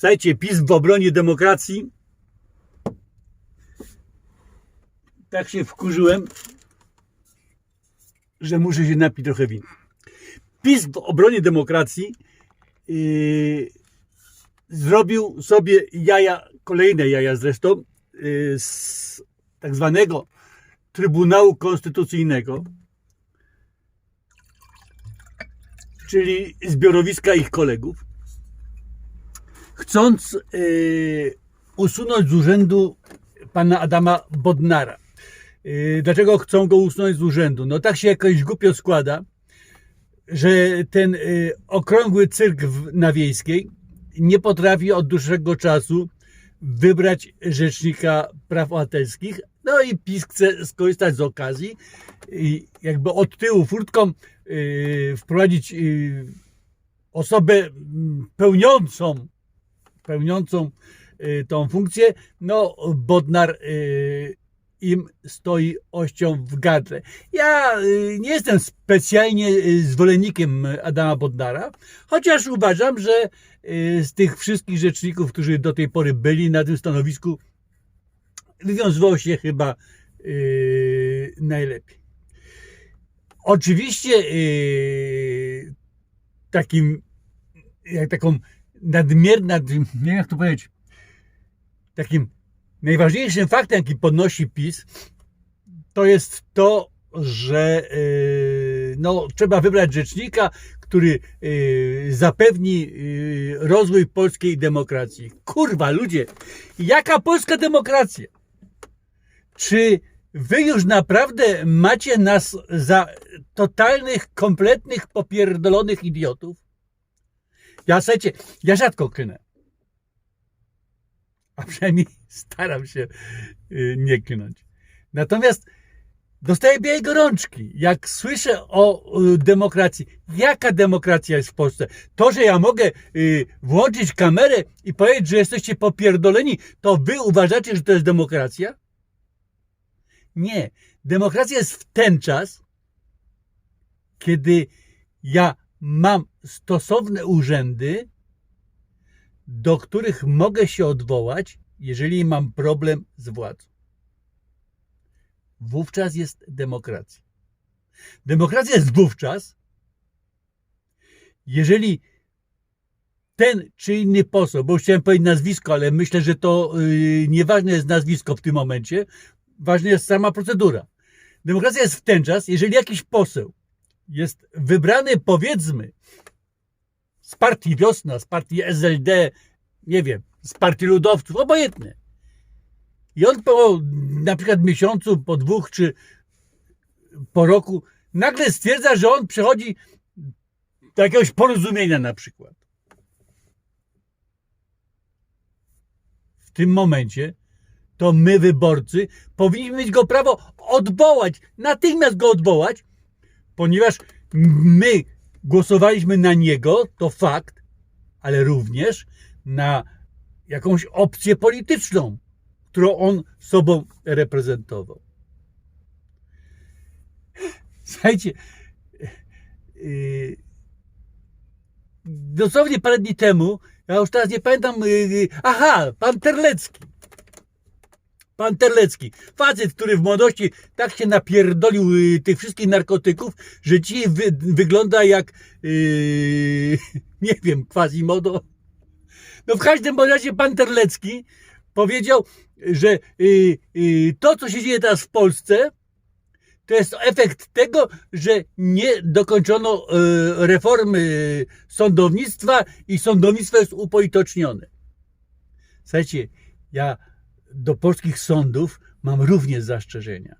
Słuchajcie, PiS w obronie demokracji. Tak się wkurzyłem, że muszę się napić trochę wina. PiS w obronie demokracji yy, zrobił sobie jaja, kolejne jaja zresztą, yy, z tak zwanego Trybunału Konstytucyjnego, czyli zbiorowiska ich kolegów, chcąc yy, usunąć z urzędu pana Adama Bodnara. Yy, dlaczego chcą go usunąć z urzędu? No tak się jakoś głupio składa, że ten yy, okrągły cyrk na Wiejskiej nie potrafi od dłuższego czasu wybrać rzecznika praw obywatelskich. No i PiS chce skorzystać z okazji i jakby od tyłu furtką wprowadzić osobę mm, pełniącą, pełniącą yy, tą funkcję. No, Bodnar yy, im stoi ością w gardle. Ja y, nie jestem specjalnie y, zwolennikiem Adama Bodnara, chociaż uważam, że y, z tych wszystkich rzeczników, którzy do tej pory byli na tym stanowisku, wywiązywał się chyba y, najlepiej. Oczywiście y, takim, jak taką nadmierną, nie wiem jak to powiedzieć, takim najważniejszym faktem, jaki podnosi PiS, to jest to, że yy, no, trzeba wybrać rzecznika, który yy, zapewni yy, rozwój polskiej demokracji. Kurwa, ludzie, jaka polska demokracja? Czy wy już naprawdę macie nas za totalnych, kompletnych, popierdolonych idiotów? Ja, słuchajcie, ja rzadko klnę a przynajmniej staram się y, nie klnąć. Natomiast dostaję białej gorączki, jak słyszę o y, demokracji. Jaka demokracja jest w Polsce? To, że ja mogę y, włączyć kamerę i powiedzieć, że jesteście popierdoleni, to wy uważacie, że to jest demokracja? Nie. Demokracja jest w ten czas, kiedy ja mam stosowne urzędy, do których mogę się odwołać, jeżeli mam problem z władzą. Wówczas jest demokracja. Demokracja jest wówczas, jeżeli ten czy inny poseł, bo chciałem powiedzieć nazwisko, ale myślę, że to yy, nieważne jest nazwisko w tym momencie, ważna jest sama procedura. Demokracja jest w ten czas, jeżeli jakiś poseł jest wybrany, powiedzmy, z partii Wiosna, z partii SLD, nie wiem, z partii ludowców, obojętne. I on po na przykład miesiącu, po dwóch czy po roku nagle stwierdza, że on przechodzi do jakiegoś porozumienia na przykład. W tym momencie to my, wyborcy, powinniśmy mieć go prawo odwołać, natychmiast go odwołać, ponieważ my głosowaliśmy na niego, to fakt, ale również na jakąś opcję polityczną, którą on sobą reprezentował. Słuchajcie, yy, dosłownie parę dni temu, ja już teraz nie pamiętam, yy, aha, pan Terlecki. Pan Terlecki, facet, który w młodości tak się napierdolił yy, tych wszystkich narkotyków, że ci wy, wygląda jak, yy, nie wiem, Quasimodo. No w każdym razie pan Terlecki powiedział, że yy, yy, to, co się dzieje teraz w Polsce, to jest efekt tego, że nie dokończono yy, reformy sądownictwa i sądownictwo jest upolitycznione. Słuchajcie, ja do polskich sądów mam również zastrzeżenia.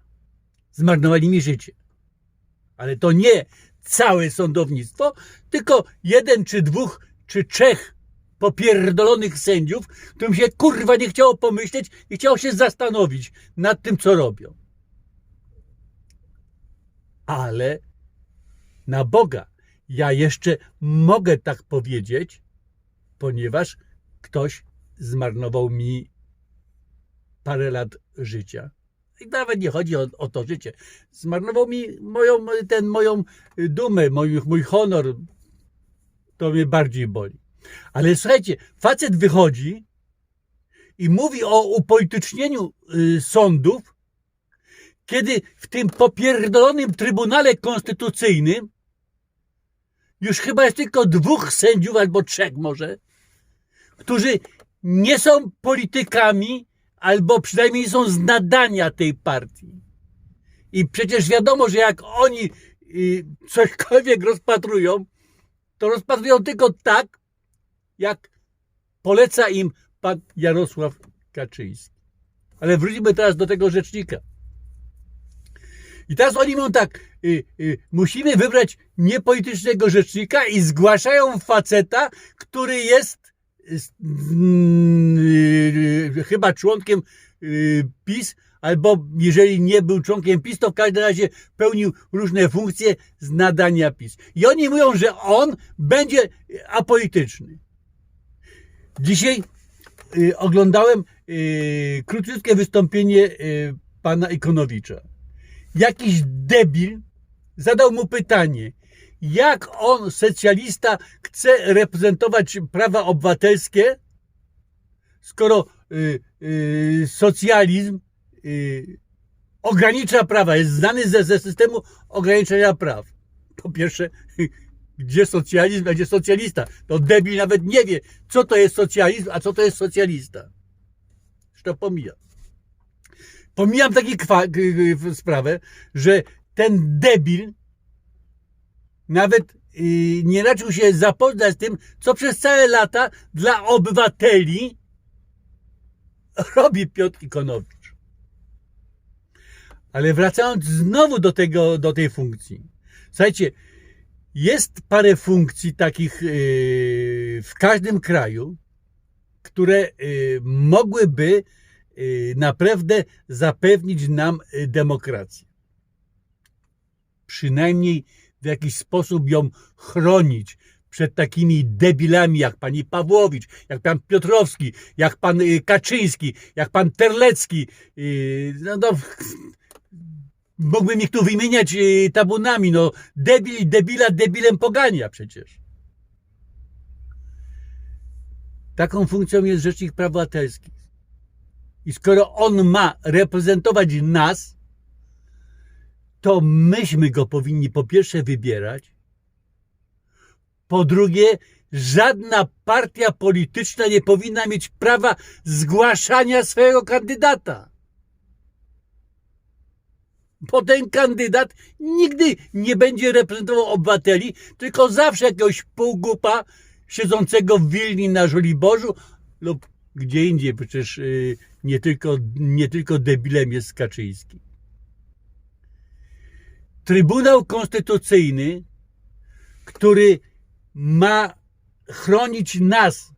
Zmarnowali mi życie. Ale to nie całe sądownictwo, tylko jeden czy dwóch czy trzech popierdolonych sędziów, którym się kurwa nie chciało pomyśleć i chciało się zastanowić nad tym, co robią. Ale na Boga, ja jeszcze mogę tak powiedzieć, ponieważ ktoś zmarnował mi parę lat życia. I nawet nie chodzi o, o to życie. Zmarnował mi moją, ten, moją dumę, mój, mój honor. To mnie bardziej boli. Ale słuchajcie, facet wychodzi i mówi o upolitycznieniu y, sądów, kiedy w tym popierdolonym Trybunale Konstytucyjnym już chyba jest tylko dwóch sędziów albo trzech może, którzy nie są politykami albo przynajmniej są z nadania tej partii. I przecież wiadomo, że jak oni y, cośkolwiek rozpatrują, to rozpatrują tylko tak, jak poleca im pan Jarosław Kaczyński. Ale wróćmy teraz do tego rzecznika. I teraz oni mówią tak, y, y, musimy wybrać niepolitycznego rzecznika i zgłaszają faceta, który jest chyba członkiem y, PiS, albo jeżeli nie był członkiem PiS, to w każdym razie pełnił różne funkcje z nadania PiS. I oni mówią, że on będzie apolityczny. Dzisiaj y, oglądałem y, króciutkie wystąpienie y, pana Ikonowicza. Jakiś debil zadał mu pytanie, jak on, socjalista, chce reprezentować prawa obywatelskie, skoro y, y, socjalizm y, ogranicza prawa, jest znany ze, ze systemu ograniczenia praw. Po pierwsze, gdzie socjalizm, a gdzie socjalista? To debil nawet nie wie, co to jest socjalizm, a co to jest socjalista. Zresztą pomijam. Pomijam taką sprawę, że ten debil nawet y, nie raczył się zapoznać z tym, co przez całe lata dla obywateli robi Piotr Ikonowicz. Ale wracając znowu do, tego, do tej funkcji. Słuchajcie, jest parę funkcji takich yy, w każdym kraju, które yy, mogłyby naprawdę zapewnić nam demokrację. Przynajmniej w jakiś sposób ją chronić przed takimi debilami jak pani Pawłowicz, jak pan Piotrowski, jak pan y, Kaczyński, jak pan Terlecki. y, No, no, mógłbym ich tu wymieniać y, tabunami. No, debil, debila debilem pogania przecież. Taką funkcją jest Rzecznik Praw Obywatelskich. I skoro on ma reprezentować nas, to myśmy go powinni po pierwsze wybierać, po drugie, żadna partia polityczna nie powinna mieć prawa zgłaszania swojego kandydata. Bo ten kandydat nigdy nie będzie reprezentował obywateli, tylko zawsze jakiegoś półgupa siedzącego w Wilni na Żoliborzu lub gdzie indziej, przecież y, nie tylko, nie tylko debilem jest Kaczyński. Trybunał Konstytucyjny, który ma chronić nas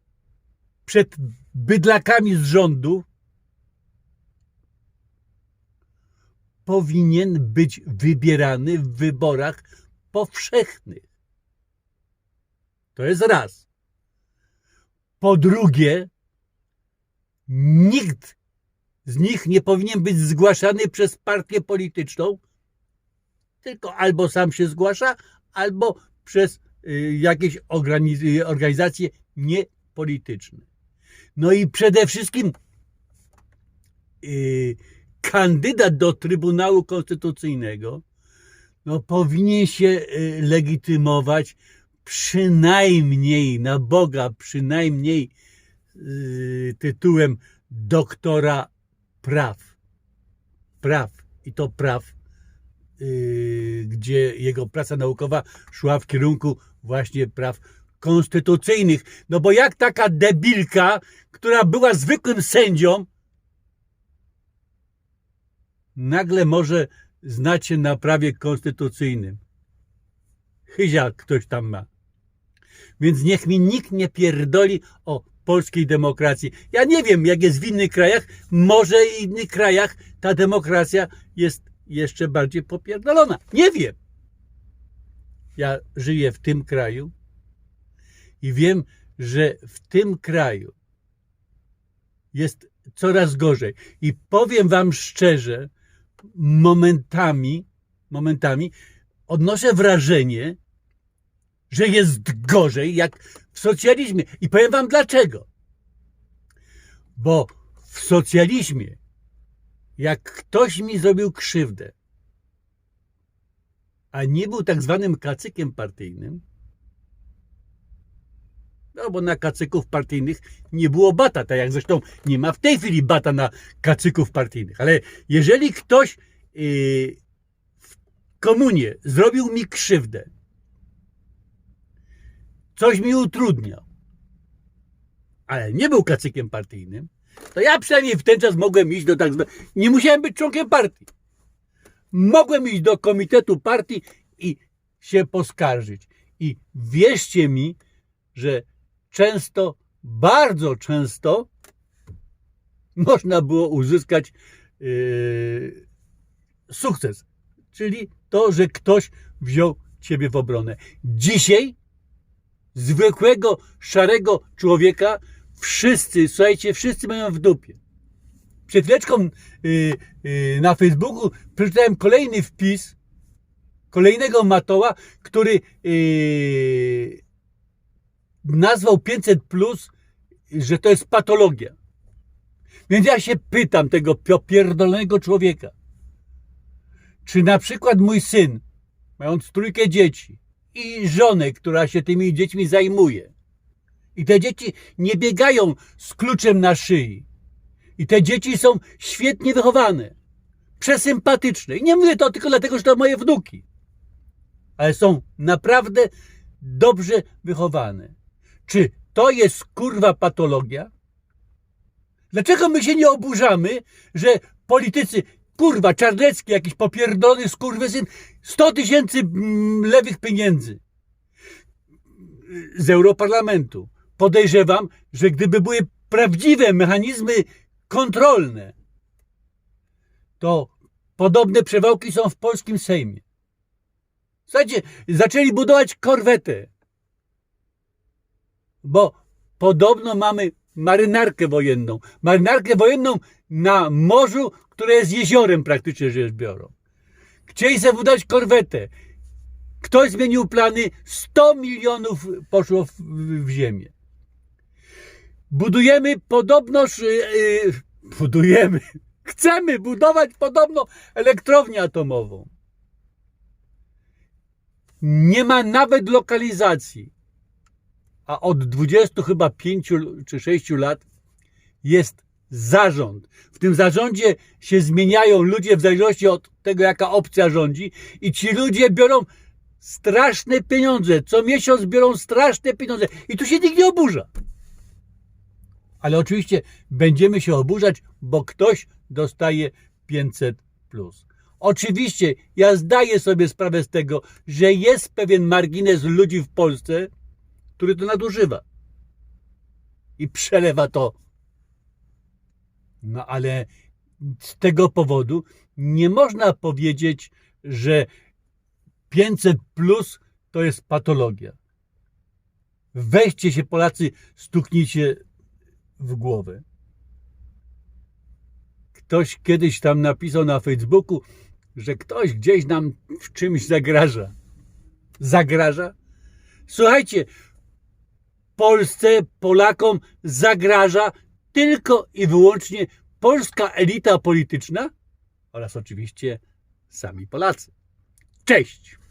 przed bydlakami z rządu, powinien być wybierany w wyborach powszechnych. To jest raz. Po drugie, nikt z nich nie powinien być zgłaszany przez partię polityczną, tylko albo sam się zgłasza, albo przez y, jakieś y, organizacje niepolityczne. No i przede wszystkim y, kandydat do Trybunału Konstytucyjnego no, powinien się legitymować przynajmniej na Boga, przynajmniej tytułem doktora praw. Praw. I to praw gdzie jego praca naukowa szła w kierunku właśnie praw konstytucyjnych. No bo jak taka debilka, która była zwykłym sędzią, nagle może znać się na prawie konstytucyjnym. Chyzia ktoś tam ma. Więc niech mi nikt nie pierdoli o polskiej demokracji. Ja nie wiem, jak jest w innych krajach. Może w innych krajach ta demokracja jest jeszcze bardziej popierdolona. Nie wiem. Ja żyję w tym kraju i wiem, że w tym kraju jest coraz gorzej. I powiem wam szczerze, momentami, momentami odnoszę wrażenie, że jest gorzej, jak w socjalizmie. I powiem wam dlaczego. Bo w socjalizmie, jak ktoś mi zrobił krzywdę, a nie był tak zwanym kacykiem partyjnym, no bo na kacyków partyjnych nie było bata, tak jak zresztą nie ma w tej chwili bata na kacyków partyjnych. Ale jeżeli ktoś yy, w komunie zrobił mi krzywdę, coś mi utrudniał, ale nie był kacykiem partyjnym, to ja przynajmniej w ten czas mogłem iść do tak zwanego. Nie musiałem być członkiem partii. Mogłem iść do komitetu partii i się poskarżyć. I wierzcie mi, że często, bardzo często można było uzyskać yy, sukces. Czyli to, że ktoś wziął ciebie w obronę. Dzisiaj zwykłego, szarego człowieka wszyscy, słuchajcie, wszyscy mają w dupie. Przed chwileczką yy, yy, na Facebooku przeczytałem kolejny wpis kolejnego matoła, który yy, nazwał 500 plus, że to jest patologia. Więc ja się pytam tego pierdolonego człowieka, czy na przykład mój syn, mając trójkę dzieci i żonę, która się tymi dziećmi zajmuje, i te dzieci nie biegają z kluczem na szyi, i te dzieci są świetnie wychowane, przesympatyczne. I nie mówię to tylko dlatego, że to moje wnuki, ale są naprawdę dobrze wychowane. Czy to jest kurwa patologia? Dlaczego my się nie oburzamy, że politycy, kurwa, Czarnecki, jakiś popierdolony skurwysyn, 100 tysięcy mm, lewych pieniędzy z Europarlamentu. Podejrzewam, że gdyby były prawdziwe mechanizmy kontrolne, to podobne przewałki są w polskim Sejmie. Słuchajcie, zaczęli budować korwetę, bo podobno mamy marynarkę wojenną. Marynarkę wojenną na morzu, które jest jeziorem praktycznie rzecz biorą. Chcieli sobie budować korwetę. Ktoś zmienił plany, 100 milionów poszło w, w ziemię. Budujemy podobnoż, yy, budujemy, chcemy budować podobno elektrownię atomową. Nie ma nawet lokalizacji. A od 20 chyba 5 czy 6 lat jest zarząd. W tym zarządzie się zmieniają ludzie w zależności od tego, jaka opcja rządzi, i ci ludzie biorą straszne pieniądze. Co miesiąc biorą straszne pieniądze. I tu się nikt nie oburza. Ale oczywiście będziemy się oburzać, bo ktoś dostaje 500 plus. Oczywiście ja zdaję sobie sprawę z tego, że jest pewien margines ludzi w Polsce, który to nadużywa i przelewa to. No ale z tego powodu nie można powiedzieć, że 500 plus to jest patologia. Weźcie się Polacy, stuknijcie w głowę. Ktoś kiedyś tam napisał na Facebooku, że ktoś gdzieś nam w czymś zagraża. Zagraża? Słuchajcie, Polsce, Polakom zagraża tylko i wyłącznie polska elita polityczna oraz oczywiście sami Polacy. Cześć!